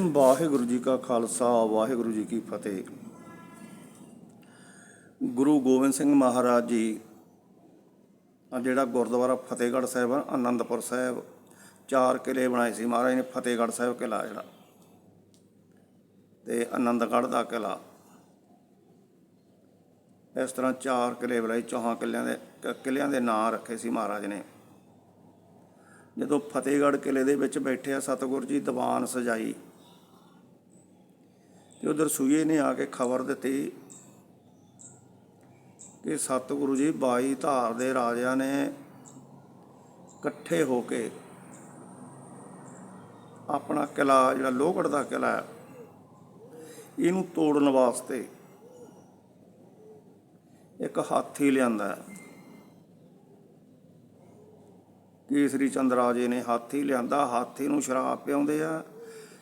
ਵਾਹਿਗੁਰੂ ਜੀ ਕਾ ਖਾਲਸਾ ਵਾਹਿਗੁਰੂ ਜੀ ਕੀ ਫਤਿਹ। ਗੁਰੂ ਗੋਬਿੰਦ ਸਿੰਘ ਮਹਾਰਾਜ ਜੀ ਆ ਜਿਹੜਾ ਗੁਰਦੁਆਰਾ ਫਤਿਹਗੜ੍ਹ ਸਾਹਿਬ ਆ, ਆਨੰਦਪੁਰ ਸਾਹਿਬ ਚਾਰ ਕਿਲੇ ਬਣਾਏ ਸੀ ਮਹਾਰਾਜ ਨੇ ਫਤਿਹਗੜ੍ਹ ਸਾਹਿਬ ਕਿਲਾ ਜਿਹੜਾ। ਤੇ ਆਨੰਦਗੜ੍ਹ ਦਾ ਕਿਲਾ ਇਸ ਤਰ੍ਹਾਂ ਚਾਰ ਕਿਲੇ ਬਣਾਏ ਚੌਹਾਂ ਕਿਲਿਆਂ ਦੇ ਕ- ਕਿਲਿਆਂ ਦੇ ਨਾਂ ਰੱਖੇ ਸੀ ਮਹਾਰਾਜ ਨੇ। ਜਦੋਂ ਫਤਿਹਗੜ੍ਹ ਕਿਲੇ ਦੇ ਵਿੱਚ ਬੈਠੇ ਆ ਸਤਿਗੁਰੂ ਜੀ ਦੀਵਾਨ ਸਜਾਈ। ਉਧਰ ਸੂਏ ਨੇ ਆ ਕੇ ਖਬਰ ਦਿੱਤੀ ਕਿ ਸਤਿਗੁਰੂ ਜੀ 22 ਧਾਰ ਦੇ ਰਾਜਿਆਂ ਨੇ ਇਕੱਠੇ ਹੋ ਕੇ ਆਪਣਾ ਕਿਲਾ, ਜਿਹੜਾ ਲੋਹਗੜ੍ਹ ਦਾ ਕਿਲਾ ਹੈ, ਇਹਨੂੰ ਤੋੜਨ ਵਾਸਤੇ ਇੱਕ ਹਾਥੀ ਲਿਆਂਦਾ ਕੇਸਰੀ ਚੰਦ ਰਾਜੇ ਨੇ ਹਾਥੀ ਲਿਆਂਦਾ, ਹਾਥੀ ਨੂੰ ਸ਼ਰਾਬ ਪਿਆਉਂਦੇ ਆ।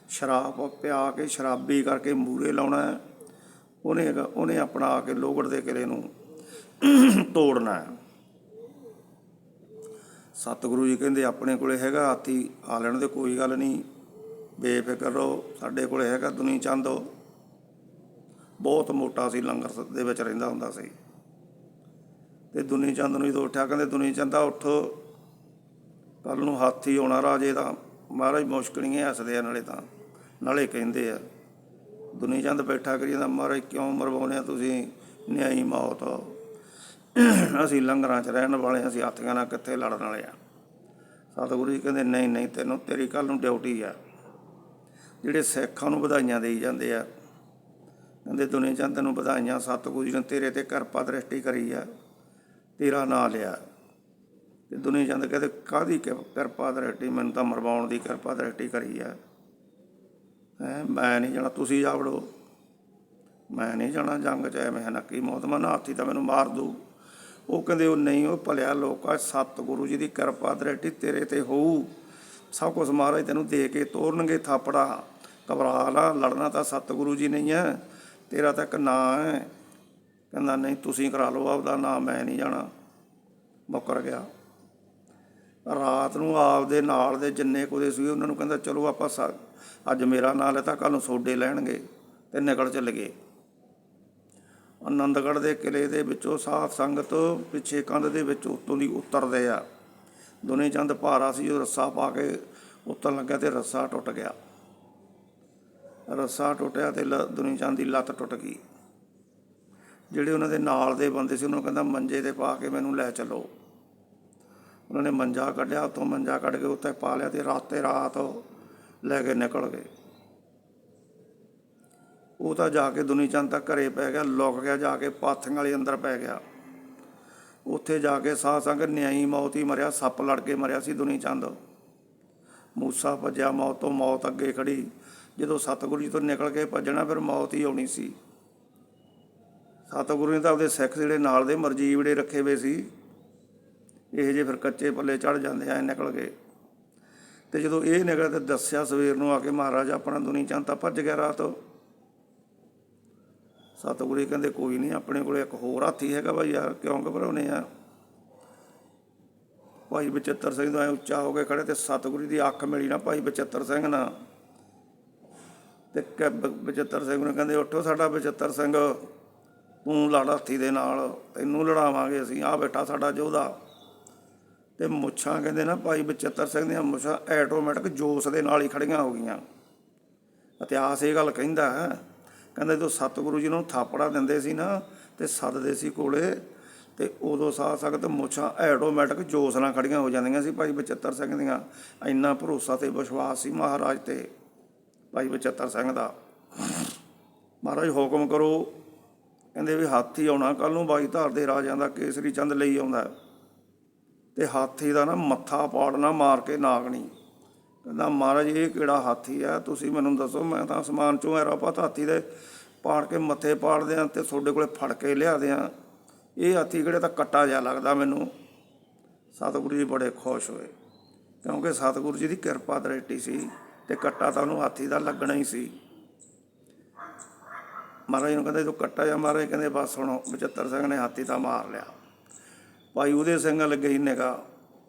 ਸ਼ਰਾਬ ਪਿਆ ਕੇ ਸ਼ਰਾਬੀ ਕਰਕੇ ਮੂਰੇ ਲਾਉਣਾ ਉਹਨੇ ਉਹਨੇ ਆਪਣਾ ਆ ਕੇ ਲੋਹਗੜ ਦੇ ਕਿਲੇ ਨੂੰ ਤੋੜਨਾ ਸਤਿਗੁਰੂ ਜੀ ਕਹਿੰਦੇ, ਆਪਣੇ ਕੋਲੇ ਹੈਗਾ ਹਾਥੀ, ਆ ਲੈਣ ਦੇ, ਕੋਈ ਗੱਲ ਨਹੀਂ। ਬੇਫਿਕਰ ਰਹੋ, ਸਾਡੇ ਕੋਲੇ ਹੈਗਾ ਦੁਨੀ ਚੰਦ। ਬਹੁਤ ਮੋਟਾ ਸੀ, ਲੰਗਰ ਦੇ ਵਿੱਚ ਰਹਿੰਦਾ ਹੁੰਦਾ ਸੀ। ਤੇ ਦੁਨੀ ਚੰਦ ਨੂੰ ਜਦੋਂ ਉੱਠਿਆ, ਕਹਿੰਦੇ, ਦੁਨੀ ਚੰਦਾ ਉੱਠੋ। ਕੱਲ ਨੂੰ ਹਾਥੀ ਆਉਣਾ ਰਾਜੇ ਦਾ। ਮਹਾਰਾਜ ਮੁਸ਼ਕਲੀਆਂ ਹੱਸਦੇ ਆ ਨਾਲੇ ਤਾਂ। ਨਾਲੇ ਕਹਿੰਦੇ ਆ ਦੁਨੀ ਚੰਦ ਬੈਠਾ ਕਰੀ ਜਾਂਦਾ ਮਹਾਰਾਜ ਕਿਉਂ ਮਰਵਾਉਂਦੇ ਆ ਤੁਸੀਂ? ਨਿਆਈ ਮੌਤ ਅਸੀਂ ਲੰਗਰਾਂ 'ਚ ਰਹਿਣ ਵਾਲੇ ਹਾਂ, ਅਸੀਂ ਹਾਥੀਆਂ ਨਾਲ ਕਿੱਥੇ ਲੜਨ ਵਾਲੇ ਆ। ਸਤਿਗੁਰੂ ਜੀ ਕਹਿੰਦੇ ਨਹੀਂ ਨਹੀਂ ਤੈਨੂੰ ਤੇਰੀ ਕੱਲ ਨੂੰ ਡਿਊਟੀ ਆ। ਜਿਹੜੇ ਸਿੱਖਾਂ ਨੂੰ ਵਧਾਈਆਂ ਦੇਈ ਜਾਂਦੇ ਆ ਕਹਿੰਦੇ ਦੁਨੀਆ ਚੰਦ ਤੈਨੂੰ ਵਧਾਈਆਂ ਸਤਿਗੁਰੂ ਜੀ ਨੇ ਤੇਰੇ ਤੇ ਕਿਰਪਾ ਦ੍ਰਿਸ਼ਟੀ ਕਰੀ ਆ ਤੇਰਾ ਨਾਂ ਲਿਆ। ਤੇ ਦੁਨੀਆ ਚੰਦ ਕਹਿੰਦੇ ਕਾਦੀ ਕਿਰਪਾ ਦ੍ਰਿਸ਼ਟੀ? ਮੈਨੂੰ ਤਾਂ ਮਰਵਾਉਣ ਦੀ ਕਿਰਪਾ ਦ੍ਰਿਸ਼ਟੀ ਕਰੀ ਆ। ਹੈ, ਮੈਂ ਨਹੀਂ ਜਾਣਾ, ਤੁਸੀਂ ਜਾ ਵੜੋ। ਮੈਂ ਨਹੀਂ ਜਾਣਾ ਜੰਗ ਚ, ਐਵੇਂ ਨੱਕੀ ਮੌਤ ਮਨਾ ਹਾਥੀ ਤਾਂ ਮੈਨੂੰ ਮਾਰ ਦੂ ਉਹ ਕਹਿੰਦੇ, ਉਹ ਨਹੀਂ, ਉਹ ਭਲਿਆ ਲੋਕਾ ਸਤਿਗੁਰੂ ਜੀ ਦੀ ਕਿਰਪਾ ਦ੍ਰਿਸ਼ਟੀ ਤੇਰੇ ਤੇ ਹੋਊ। ਸਭ ਕੁਝ ਮਹਾਰਾਜ ਤੈਨੂੰ ਦੇ ਕੇ ਤੋਰਨਗੇ, ਥਾਪੜਾ। ਘਬਰਾ ਲਾ ਲੜਨਾ ਤਾਂ ਸਤਿਗੁਰੂ ਜੀ ਨਹੀਂ ਹੈ, ਤੇਰਾ ਤਾਂ ਇੱਕ ਨਾਂ ਹੈ। ਕਹਿੰਦਾ, ਨਹੀਂ, ਤੁਸੀਂ ਕਰਾ ਲਓ ਆਪਦਾ ਨਾਂ, ਮੈਂ ਨਹੀਂ ਜਾਣਾ। ਮੁੱਕਰ ਗਿਆ। ਰਾਤ ਨੂੰ ਆਪਦੇ ਨਾਲ ਦੇ ਜਿੰਨੇ ਕੋਦੇ ਸੀ, ਉਹਨਾਂ ਨੂੰ ਕਹਿੰਦਾ, ਚਲੋ ਆਪਾਂ ਸਾ- ਅੱਜ ਮੇਰਾ ਨਾਂ ਲੈਤਾ ਕੱਲ ਨੂੰ ਸੋਡੇ ਲੈਣਗੇ ਤੇ ਨਿਕਲ ਚੱਲ ਗਏ। ਆਨੰਦਗੜ੍ਹ ਦੇ ਕਿਲੇ ਦੇ ਵਿੱਚੋਂ ਸਾਧ ਸੰਗਤ ਪਿੱਛੇ ਕੰਧ ਦੇ ਵਿੱਚ ਉੱਤੋਂ ਦੀ ਉਤਰਦੇ ਆ। ਦੋਨੇ ਚੰਦ ਭਾਰਾ ਸੀ, ਉਹ ਰੱਸਾ ਪਾ ਕੇ ਉੱਤਰ ਲੱਗਾ ਤੇ ਰੱਸਾ ਟੁੱਟ ਗਿਆ। ਰੱਸਾ ਟੁੱਟਿਆ ਤੇ ਲ- ਦੁਨੀ ਚੰਦ ਦੀ ਲੱਤ ਟੁੱਟ ਗਈ। ਜਿਹੜੇ ਉਹਨਾਂ ਦੇ ਨਾਲ ਦੇ ਬੰਦੇ ਸੀ, ਉਹਨਾਂ ਕਹਿੰਦਾ, ਮੰਜੇ ਤੇ ਪਾ ਕੇ ਮੈਨੂੰ ਲੈ ਚੱਲੋ। ਉਹਨਾਂ ਨੇ ਮੰਜਾ ਕੱਢਿਆ, ਉੱਥੋਂ ਮੰਜਾ ਕੱਢ ਕੇ ਉੱਤੇ ਪਾ ਲਿਆ ਤੇ ਰਾਤੇ ਰਾਤ ਲੈ ਕੇ ਨਿਕਲ ਗਏ। ਉਹ ਤਾਂ ਜਾ ਕੇ ਦੁਨੀ ਚੰਦ ਤੱਕ ਘਰੇ ਪੈ ਗਿਆ, ਲੁਕ ਗਿਆ, ਜਾ ਕੇ ਪਾਥੀਆਂ ਵਾਲੇ ਅੰਦਰ ਪੈ ਗਿਆ। ਉੱਥੇ ਜਾ ਕੇ ਸਾਧ ਸੰਗ ਨਿਆਈ ਮੌਤ ਹੀ ਮਰਿਆ, ਸੱਪ ਲੜ ਕੇ ਮਰਿਆ ਸੀ ਦੁਨੀ ਚੰਦ। ਮੂਸਾ ਭੱਜਿਆ, ਮੌਤ ਤੋਂ ਮੌਤ ਅੱਗੇ ਖੜੀ। ਜਦੋਂ ਸਤਿਗੁਰੂ ਜੀ ਤੋਂ ਨਿਕਲ ਕੇ ਭੱਜਣਾ, ਫਿਰ ਮੌਤ ਹੀ ਆਉਣੀ ਸੀ। ਸਤਿਗੁਰੂ ਨੇ ਤਾਂ ਆਪਦੇ ਸਿੱਖ ਜਿਹੜੇ ਨਾਲ ਦੇ ਮਰਜੀਵੜੇ ਰੱਖੇ ਹੋਏ ਸੀ, ਇਹ ਜੇ ਫਿਰ ਕੱਚੇ ਪੱਲੇ ਚੜ ਜਾਂਦੇ ਐ ਨਿਕਲ ਗਏ। ਤੇ ਜਦੋਂ ਇਹ ਨਿਕਲਿਆ ਤੇ ਦੱਸਿਆ ਸਵੇਰ ਨੂੰ ਆ ਕੇ ਮਹਾਰਾਜ ਆਪਣਾ ਦੁਨੀ ਚੰਦ ਤਾਂ ਭੱਜ ਗਿਆ ਰਾਤ। ਸਤਿਗੁਰੂ ਕਹਿੰਦੇ, ਕੋਈ ਨਹੀਂ, ਆਪਣੇ ਕੋਲੇ ਇੱਕ ਹੋਰ ਹਾਥੀ ਹੈਗਾ ਭਾਈ ਯਾਰ, ਕਿਉਂ ਘਬਰਾਉਨੇ ਆ? ਭਾਈ ਬਚਿੱਤਰ ਸਿੰਘ ਦਾ ਉੱਚਾ ਹੋ ਕੇ ਖੜੇ ਤੇ ਸਤਿਗੁਰੂ ਦੀ ਅੱਖ ਮਿਲੀ ਨਾ ਭਾਈ ਬਚਿੱਤਰ ਸਿੰਘ ਨਾਲ। ਤੇ ਬਚਿੱਤਰ ਸਿੰਘ ਨੂੰ ਕਹਿੰਦੇ, ਉੱਠੋ ਸਾਡਾ ਬਚਿੱਤਰ ਸਿੰਘ, ਤੂੰ ਲੜ ਹਾਥੀ ਦੇ ਨਾਲ, ਤੈਨੂੰ ਲੜਾਵਾਂਗੇ ਅਸੀਂ ਆ ਬੈਠਾ ਸਾਡਾ ਯੋਧਾ। ਤੇ ਮੁੱਛਾਂ ਕਹਿੰਦੇ ਨਾ ਭਾਈ ਬਚਿੱਤਰ ਸਿੰਘ ਦੀਆਂ ਮੁੱਛਾਂ ਆਟੋਮੈਟਿਕ ਜੋਸ਼ ਦੇ ਨਾਲ ਹੀ ਖੜੀਆਂ ਹੋ ਗਈਆਂ। ਇਤਿਹਾਸ ਇਹ ਗੱਲ ਕਹਿੰਦਾ ਹੈ, ਕਹਿੰਦਾ ਜਦੋਂ ਸਤਿਗੁਰੂ ਜੀ ਨੂੰ ਥਾਪੜਾ ਦਿੰਦੇ ਸੀ ਨਾ ਤੇ ਸੱਦਦੇ ਸੀ ਕੋਲੇ ਤੇ ਉਦੋਂ ਸਾਧ ਸੰਗਤ ਮੁੱਛਾਂ ਆਟੋਮੈਟਿਕ ਜੋਸ਼ ਨਾਲ ਖੜੀਆਂ ਹੋ ਜਾਂਦੀਆਂ ਸੀ ਭਾਈ ਬਚਿੱਤਰ ਸਿੰਘ ਦੀਆਂ। ਇੰਨਾ ਭਰੋਸਾ ਤੇ ਵਿਸ਼ਵਾਸ ਸੀ ਮਹਾਰਾਜ ਤੇ ਭਾਈ ਬਚਿੱਤਰ ਸਿੰਘ ਦਾ। ਮਹਾਰਾਜ ਹੁਕਮ ਕਰੋ, ਕਹਿੰਦੇ ਵੀ ਹਾਥੀ ਆਉਣਾ ਕੱਲ ਨੂੰ ਬਾਈ ਧਾਰ ਦੇ ਰਾਜਿਆਂ ਦਾ ਕੇਸਰੀ ਚੰਦ ਲਈ ਆਉਂਦਾ। ਤੇ ਹਾਥੀ ਦਾ ਨਾ ਮੱਥਾ ਪਾੜਨਾ ਮਾਰ ਕੇ ਨਾਗਣੀ। ਕਹਿੰਦਾ, ਮਹਾਰਾਜ, ਇਹ ਕਿਹੜਾ ਹਾਥੀ ਆ? ਤੁਸੀਂ ਮੈਨੂੰ ਦੱਸੋ, ਮੈਂ ਤਾਂ ਅਸਮਾਨ ਚੋਂ ਐਰਾ ਪਤਾ ਹਾਥੀ ਦੇ ਪਾੜ ਕੇ ਮੱਥੇ ਪਾੜਦੇ ਆ ਤੇ ਤੁਹਾਡੇ ਕੋਲੇ ਫੜ ਕੇ ਲਿਆਦੇ ਆ। ਇਹ ਹਾਥੀ ਕਿਹੜੇ ਤਾਂ ਕੱਟਾ ਜਿਹਾ ਲੱਗਦਾ ਮੈਨੂੰ। ਸਤਿਗੁਰੂ ਜੀ ਬੜੇ ਖੁਸ਼ ਹੋਏ, ਕਿਉਂਕਿ ਸਤਿਗੁਰੂ ਜੀ ਦੀ ਕਿਰਪਾ ਦ੍ਰਿਸ਼ਟੀ ਸੀ ਤੇ ਕੱਟਾ ਤਾਂ ਉਹਨੂੰ ਹਾਥੀ ਦਾ ਲੱਗਣਾ ਹੀ ਸੀ। ਮਹਾਰਾਜ ਨੂੰ ਕਹਿੰਦੇ, ਜੋ ਕੱਟਾ ਜਾਂ ਮਹਾਰਾਜ ਕਹਿੰਦੇ, ਬਸ ਹੁਣ 75 ਸਿੰਘ ਨੇ ਹਾਥੀ ਤਾਂ ਮਾਰ ਲਿਆ। ਭਾਈ ਉਹਦੇ ਸਿੰਘ ਲੱਗੇ ਹੀ ਨਿਗਾ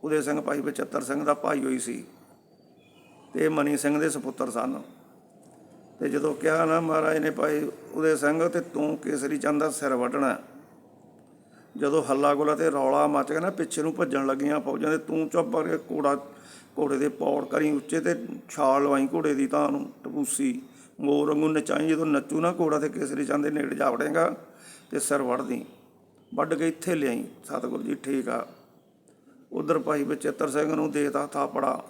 ਉਹਦੇ ਸਿੰਘ ਭਾਈ 75 ਸਿੰਘ ਦਾ ਭਾਈ ਹੋਈ ਸੀ ਤੇ ਮਨੀ ਸਿੰਘ ਦੇ ਸੁਪੁੱਤਰ ਸਨ। ਤੇ ਜਦੋਂ ਕਿਹਾ ਨਾ ਮਹਾਰਾਜ ਨੇ ਭਾਈ ਉਹਦੇ ਸਿੰਘ ਤੇ ਤੂੰ ਕੇਸਰੀ ਚੰਦ ਦਾ ਸਿਰ ਵੱਢਣਾ। ਜਦੋਂ ਹੱਲਾ ਗੋਲਾ ਤੇ ਰੌਲਾ ਮੱਚ ਗਿਆ ਨਾ, ਪਿੱਛੇ ਨੂੰ ਭੱਜਣ ਲੱਗੀਆਂ ਫੌਜਾਂ ਦੇ, ਤੂੰ ਚੁੱਪ ਕਰਕੇ ਘੋੜਾ, ਘੋੜੇ ਦੇ ਪੌੜ ਕਰੀ ਉੱਚੇ ਤੇ ਛਾਲ ਲਵਾਈ ਘੋੜੇ ਦੀ ਤਾਂ ਨੂੰ, ਟਪੂਸੀ। ਮੋਰ ਵਾਂਗੂ ਨਚਾਈ, ਜਦੋਂ ਨੱਚੂ ਨਾ ਘੋੜਾ ਤੇ ਕੇਸਰੀ ਚੰਦ ਦੇ ਨੇੜੇ ਜਾ ਵੜੇਗਾ ਤੇ ਸਿਰ ਵੱਢਦੀ। ਵੱਢ ਕੇ ਇੱਥੇ ਲਿਆਈ। ਸਤਿਗੁਰੂ ਜੀ ਠੀਕ ਆ। ਉਧਰ ਭਾਈ ਬਚਿੱਤਰ ਸਿੰਘ ਨੂੰ ਦੇਤਾ ਥਾਪੜਾ।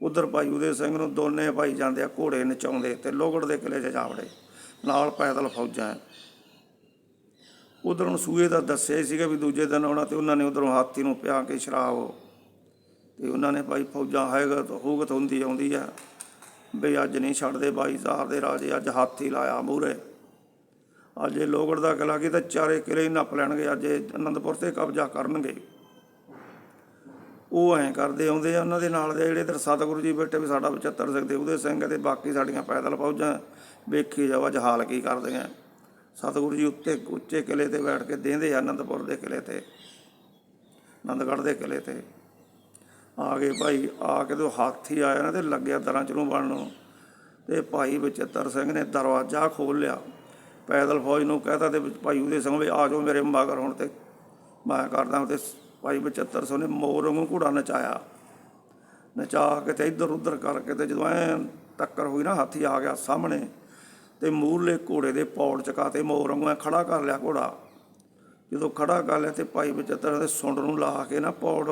ਉਧਰ ਭਾਈ ਉਹਦੇ ਸਿੰਘ ਨੂੰ ਦੋਨੇ ਭਾਈ ਜਾਂਦੇ ਆ ਘੋੜੇ ਨਚਾਉਂਦੇ ਤੇ ਲੋਗੜ ਦੇ ਕਿਲੇ 'ਚ ਜਾਵੜੇ। ਨਾਲ ਪੈਦਲ ਫੌਜਾਂ ਉਧਰ ਨੂੰ ਸੂਏ ਦਾ ਦੱਸਿਆ ਹੀ ਸੀਗਾ ਵੀ ਦੂਜੇ ਦਿਨ ਆਉਣਾ ਤੇ ਉਹਨਾਂ ਨੇ ਉਧਰੋਂ ਹਾਥੀ ਨੂੰ ਪਿਆ ਕੇ ਸ਼ਰਾਬ। ਤੇ ਉਹਨਾਂ ਨੇ ਭਾਈ ਫੌਜਾਂ ਹੈਗਾ ਹੂਗਤ ਹੁੰਦੀ ਆਉਂਦੀ ਆ ਵੀ ਅੱਜ ਨਹੀਂ ਛੱਡਦੇ ਬਾਈ ਜ਼ਾਰ ਦੇ ਰਾਜੇ, ਅੱਜ ਹਾਥੀ ਲਾਇਆ ਮੂਰੇ ਅੱਜ ਇਹ ਲੋਗੜ ਦਾ ਕਿਲਾ ਕੀ ਤਾਂ ਚਾਰੇ ਕਿਲੇ ਹੀ ਨੱਪ ਲੈਣਗੇ, ਅੱਜ ਇਹ ਅਨੰਦਪੁਰ ਤੇ ਕਬਜ਼ਾ ਕਰਨਗੇ। ਉਹ ਐਂ ਕਰਦੇ ਆਉਂਦੇ ਆ, ਉਹਨਾਂ ਦੇ ਨਾਲ ਦੇ ਜਿਹੜੇ ਇਧਰ ਸਤਿਗੁਰੂ ਜੀ ਬੈਠੇ ਵੀ ਸਾਡਾ 75 ਸਿੰਘ ਦੇ ਉਹਦੇ ਸਿੰਘ ਤੇ ਬਾਕੀ ਸਾਡੀਆਂ ਪੈਦਲ ਫੌਜਾਂ, ਵੇਖੀ ਜਾਓ ਅੱਜ ਹਾਲ ਕੀ ਕਰਦੇ ਆ ਸਤਿਗੁਰੂ ਜੀ ਉੱਤੇ ਉੱਚੇ ਕਿਲੇ ਤੇ ਬੈਠ ਕੇ ਦੇਂਦੇ ਆ ਅਨੰਦਪੁਰ ਦੇ ਕਿਲੇ ਤੇ, ਅਨੰਦਗੜ੍ਹ ਦੇ ਕਿਲੇ ਤੇ। ਆ ਗਏ ਭਾਈ, ਆ ਕੇ ਤੇ ਹਾਥੀ ਆਇਆ ਨਾ ਤੇ ਲੱਗਿਆ ਦਰਾਂ ਚ ਨੂੰ ਬਣਨ ਨੂੰ ਤੇ ਭਾਈ ਬਚਿੱਤਰ ਸਿੰਘ ਨੇ ਦਰਵਾਜ਼ਾ ਖੋਲ ਲਿਆ ਪੈਦਲ ਫੌਜ ਨੂੰ ਕਹਤਾ ਤੇ ਭਾਈ ਉਹਦੇ ਸਿੰਘ ਵੀ ਆ ਜਾਓ ਮੇਰੇ ਮਗਰ ਹੁਣ ਤੇ। ਮੈਂ ਕਰਦਾ ਤੇ ਭਾਈ ਬਚਿੱਤਰ ਸਿੰਘ ਨੇ ਮੋਰ ਵਾਂਗੂ ਘੋੜਾ ਨਚਾਇਆ। ਨਚਾ ਕੇ ਤੇ ਇੱਧਰ ਉੱਧਰ ਕਰਕੇ ਤੇ ਜਦੋਂ ਐ ਟੱਕਰ ਹੋਈ ਨਾ, ਹਾਥੀ ਆ ਗਿਆ ਸਾਹਮਣੇ ਤੇ ਮੂਰਲੇ ਘੋੜੇ ਦੇ ਪੌੜ ਚਕਾ ਤੇ ਮੋਰ ਵਾਂਗੂ ਐਂ ਖੜਾ ਕਰ ਲਿਆ ਘੋੜਾ। ਜਦੋਂ ਖੜਾ ਕਰ ਲਿਆ ਤੇ ਭਾਈ ਬਚਿੱਤਰ ਦੇ ਸੁੰਡ ਨੂੰ ਲਾ ਕੇ ਨਾ ਪੌੜ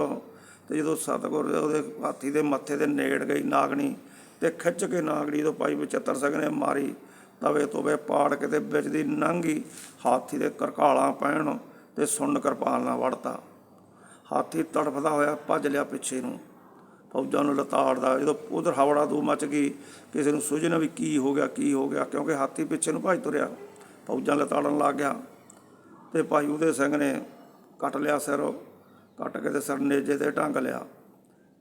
ਤੇ ਜਦੋਂ ਸਤਗੁਰ ਉਹਦੇ ਹਾਥੀ ਦੇ ਮੱਥੇ ਦੇ ਨੇੜ ਗਈ ਨਾਗਣੀ ਤੇ ਖਿੱਚ ਕੇ ਨਾਗਣੀ ਤੋਂ ਭਾਈ ਬਚਿੱਤਰ ਸਿੰਘ ਨੇ ਮਾਰੀ। ਤਵੇ ਤੋਂ ਪਾੜ ਕੇ ਤੇ ਵਿੱਚ ਦੀ ਨੰਗੀ ਹਾਥੀ ਦੇ ਕਰਕਾਲਾਂ ਪੈਣ ਤੇ ਸੁੰਡ ਕਿਰਪਾਨ ਨਾਲ ਵੜਤਾ। ਹਾਥੀ ਤੜਫਦਾ ਹੋਇਆ ਭੱਜ ਲਿਆ ਪਿੱਛੇ ਨੂੰ। ਫੌਜਾਂ ਨੂੰ ਲਤਾੜਦਾ ਜਦੋਂ ਉਧਰ ਹਵੜਾ ਦੂ ਮਚ ਗਈ, ਕਿਸੇ ਨੂੰ ਸੁਝਣਾ ਵੀ ਕੀ ਹੋ ਗਿਆ, ਕੀ ਹੋ ਗਿਆ, ਕਿਉਂਕਿ ਹਾਥੀ ਪਿੱਛੇ ਨੂੰ ਭੱਜ ਤੁਰਿਆ। ਫੌਜਾਂ ਲਤਾੜਨ ਲੱਗ ਗਿਆ ਤੇ ਭਾਈ ਉਹਦੇ ਸਿੰਘ ਨੇ ਕੱਟ ਲਿਆ ਸਿਰ, ਕੱਟ ਕੇ ਤੇ ਸਿਰ ਨੇਜੇ ਤੇ ਟੰਗ ਲਿਆ।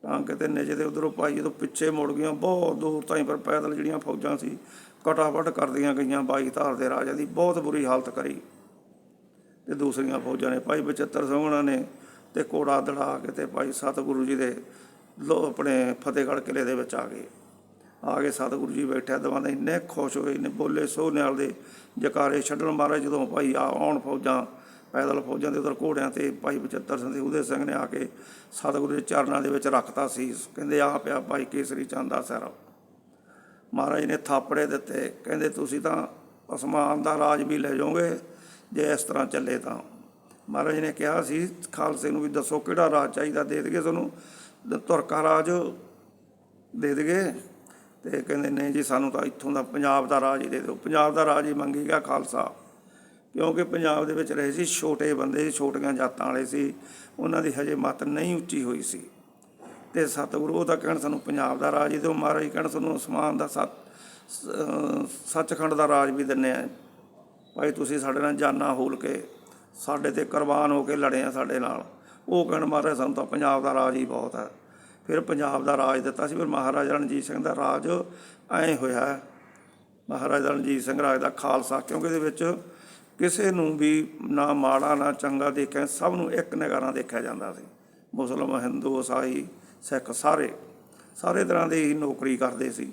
ਟੰਗ ਕੇ ਤੇ ਨੇਜੇ ਦੇ ਉਧਰੋਂ ਭਾਈ ਜਦੋਂ ਪਿੱਛੇ ਮੁੜ ਗਈਆਂ, ਬਹੁਤ ਦੂਰ ਤਾਈਂ ਪਰ ਪੈਦਲ ਜਿਹੜੀਆਂ ਫੌਜਾਂ ਸੀ ਕਟਾਵਟ ਕਰਦੀਆਂ ਗਈਆਂ ਬਾਈ ਧਾਰ ਦੇ ਰਾਜਾ ਦੀ ਬਹੁਤ ਬੁਰੀ ਹਾਲਤ ਕਰੀ। ਤੇ ਦੂਸਰੀਆਂ ਫੌਜਾਂ ਨੇ ਭਾਈ ਬਚਿੱਤਰ ਸਿੰਘ ਉਹਨਾਂ ਨੇ ਤੇ ਕੋੜਾ ਦੜਾ ਕੇ ਤੇ ਭਾਈ ਸਤਿਗੁਰੂ ਜੀ ਦੇ ਲੋ ਆਪਣੇ ਫਤਿਹਗੜ੍ਹ ਕਿਲੇ ਦੇ ਵਿੱਚ ਆ ਗਏ। ਆ ਕੇ ਸਤਿਗੁਰੂ ਜੀ ਬੈਠਿਆ ਦਵਾਂਦੇ ਇੰਨੇ ਖੁਸ਼ ਹੋਏ ਨੇ ਬੋਲੇ ਸੋ ਨਿਆਲ ਦੇ ਜਕਾਰੇ ਛੱਡਣ ਮਾਰੇ ਜਦੋਂ ਭਾਈ ਆ ਆਉਣ ਫੌਜਾਂ, ਪੈਦਲ ਫੌਜਾਂ ਦੇ ਉਧਰ ਘੋੜਿਆਂ ਤੇ ਭਾਈ ਬਚਿੱਤਰ ਸਿੰਘ ਤੇ ਉਹਦੇ ਸਿੰਘ ਨੇ ਆ ਕੇ ਸਤਿਗੁਰੂ ਦੇ ਚਰਨਾਂ ਦੇ ਵਿੱਚ ਰੱਖਤਾ ਸੀ। ਕਹਿੰਦੇ ਆ ਪਿਆ ਭਾਈ ਕੇਸਰੀ ਚੰਦ ਦਾ ਸਿਰ ਮਹਾਰਾਜ ਨੇ ਥਾਪੜੇ ਦਿੱਤੇ। ਕਹਿੰਦੇ, ਤੁਸੀਂ ਤਾਂ ਅਸਮਾਨ ਦਾ ਰਾਜ ਵੀ ਲੈ ਜਾਓਗੇ, ਜੇ ਇਸ ਤਰ੍ਹਾਂ ਚੱਲੇ ਤਾਂ। ਮਹਾਰਾਜ ਨੇ ਕਿਹਾ ਸੀ, ਖਾਲਸੇ ਨੂੰ ਵੀ ਦੱਸੋ ਕਿਹੜਾ ਰਾਜ ਚਾਹੀਦਾ? ਦੇ ਦੇਗੇ ਤੁਹਾਨੂੰ। ਤੁਰਕਾ ਰਾਜ ਦੇ ਦੇਗੇ ਤੇ ਕਹਿੰਦੇ, ਨਹੀਂ ਜੀ, ਸਾਨੂੰ ਤਾਂ ਇੱਥੋਂ ਦਾ ਪੰਜਾਬ ਦਾ ਰਾਜ ਹੀ ਦੇ ਦਿਓ। ਪੰਜਾਬ ਦਾ ਰਾਜ ਹੀ ਮੰਗੇਗਾ ਖਾਲਸਾ। ਕਿਉਂਕਿ ਪੰਜਾਬ ਦੇ ਵਿੱਚ ਰਹੇ ਸੀ ਛੋਟੇ ਬੰਦੇ, ਛੋਟੀਆਂ ਜਾਤਾਂ ਵਾਲੇ ਸੀ। ਉਹਨਾਂ ਦੀ ਹਜੇ ਮੱਤ ਨਹੀਂ ਉੱਚੀ ਹੋਈ ਸੀ। ਤੇ ਸਤਿਗੁਰੂ, ਉਹ ਤਾਂ ਕਹਿਣ ਸਾਨੂੰ ਪੰਜਾਬ ਦਾ ਰਾਜ ਹੀ ਦਿਓ, ਮਹਾਰਾਜ ਕਹਿਣ ਸਾਨੂੰ ਅਸਮਾਨ ਦਾ ਸੱਤ, ਸ- ਸੱਚਖੰਡ ਦਾ ਰਾਜ ਵੀ ਦਿੰਨੇ ਆ। ਭਾਈ ਤੁਸੀਂ ਸਾਡੇ ਨਾਲ ਜਾਨਾਂ ਹੋਲ ਕੇ, ਸਾਡੇ ਤੇ ਕੁਰਬਾਨ ਹੋ ਕੇ ਲੜੇ ਆ ਸਾਡੇ ਨਾਲ। ਉਹ ਕਹਿਣ ਮਹਾਰਾਜ ਸਾਨੂੰ ਤਾਂ ਪੰਜਾਬ ਦਾ ਰਾਜ ਹੀ ਬਹੁਤ ਹੈ। ਫਿਰ ਪੰਜਾਬ ਦਾ ਰਾਜ ਦਿੱਤਾ ਸੀ, ਫਿਰ ਮਹਾਰਾਜਾ ਰਣਜੀਤ ਸਿੰਘ ਦਾ ਰਾਜ ਐਂ ਹੋਇਆ ਮਹਾਰਾਜਾ ਰਣਜੀਤ ਸਿੰਘ ਰਾਜ ਦਾ ਖਾਲਸਾ, ਕਿਉਂਕਿ ਇਹਦੇ ਵਿੱਚ ਕਿਸੇ ਨੂੰ ਵੀ ਨਾ ਮਾੜਾ, ਨਾ ਚੰਗਾ ਦੇਖਿਆ, ਸਭ ਨੂੰ ਇੱਕ ਨਿਗਾਹ ਨਾਲ ਦੇਖਿਆ ਜਾਂਦਾ ਸੀ। ਮੁਸਲਮਾਨ, ਹਿੰਦੂ, ਈਸਾਈ ਸਿੱਖ ਸਾਰੇ ਸਾਰੇ ਤਰ੍ਹਾਂ ਦੀ ਹੀ ਨੌਕਰੀ ਕਰਦੇ ਸੀ।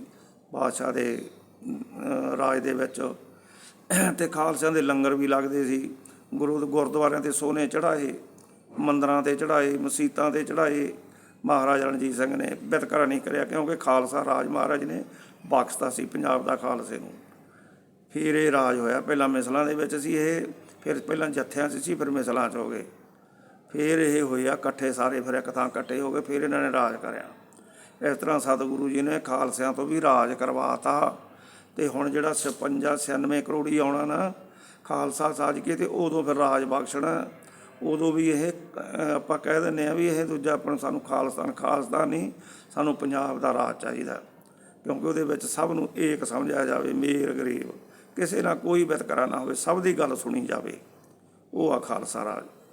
ਬਾਦਸ਼ਾਹ ਦੇ ਰਾਜ ਦੇ ਵਿੱਚ ਤੇ ਖਾਲਸਿਆਂ ਦੇ ਲੰਗਰ ਵੀ ਲੱਗਦੇ ਸੀ। ਗੁਰੂ ਗੁਰਦੁਆਰਿਆਂ ਤੇ ਸੋਨੇ ਚੜਾਏ ਮੰਦਰਾਂ ਤੇ ਚੜਾਏ ਮਸੀਤਾਂ ਤੇ ਚੜਾਏ ਮਹਾਰਾਜਾ ਰਣਜੀਤ ਸਿੰਘ ਨੇ ਵਿਤਕਰਾ ਨਹੀਂ ਕਰਿਆ ਕਿਉਂਕਿ ਖਾਲਸਾ ਰਾਜ ਮਹਾਰਾਜ ਨੇ ਬਖਸ਼ਤਾ ਸੀ ਪੰਜਾਬ ਦਾ ਖਾਲਸੇ ਨੂੰ। ਫਿਰ ਇਹ ਰਾਜ ਹੋਇਆ। ਪਹਿਲਾਂ ਮਿਸਲਾਂ ਦੇ ਵਿੱਚ ਸੀ ਇਹ, ਫਿਰ ਪਹਿਲਾਂ ਜੱਥਿਆਂ 'ਚ ਸੀ, ਫਿਰ ਮਿਸਲਾਂ 'ਚ ਹੋ ਗਏ। ਫਿਰ ਇਹ ਹੋਇਆ ਇਕੱਠੇ ਸਾਰੇ ਫਿਰ ਇੱਕ ਥਾਂ ਇਕੱਠੇ ਹੋ ਗਏ, ਫਿਰ ਇਹਨਾਂ ਨੇ ਰਾਜ ਕਰਿਆ। ਇਸ ਤਰ੍ਹਾਂ ਸਤਿਗੁਰੂ ਜੀ ਨੇ ਖਾਲਸਿਆਂ ਤੋਂ ਵੀ ਰਾਜ ਕਰਵਾਤਾ। ਤੇ ਹੁਣ ਜਿਹੜਾ 56 96 ਕਰੋੜੀ ਆਉਣਾ ਨਾ, ਖਾਲਸਾ ਸਾਜ ਕੇ ਤੇ ਉਦੋਂ ਫਿਰ ਰਾਜ ਬਖਸ਼ਣਾ। ਉਦੋਂ ਵੀ ਇਹ ਆਪਾਂ ਕਹਿ ਦਿੰਦੇ ਆ ਵੀ ਇਹ ਦੂਜਾ ਆਪਾਂ ਸਾਨੂੰ ਖਾਲਸਤਾਨ ਖਾਲਸਤਾਨ ਨਹੀਂ, ਸਾਨੂੰ ਪੰਜਾਬ ਦਾ ਰਾਜ ਚਾਹੀਦਾ। ਕਿਉਂਕਿ ਉਹਦੇ ਵਿੱਚ ਸਭ ਨੂੰ ਏਕ ਸਮਝਿਆ ਜਾਵੇ, ਮੇਰ ਗਰੀਬ। ਕਿਸੇ ਨਾਲ ਕੋਈ ਵਿਤਕਰਾ ਨਾ ਹੋਵੇ, ਸਭ ਦੀ ਗੱਲ ਸੁਣੀ ਜਾਵੇ। ਉਹ ਆ ਖਾਲਸਾ ਰਾਜ।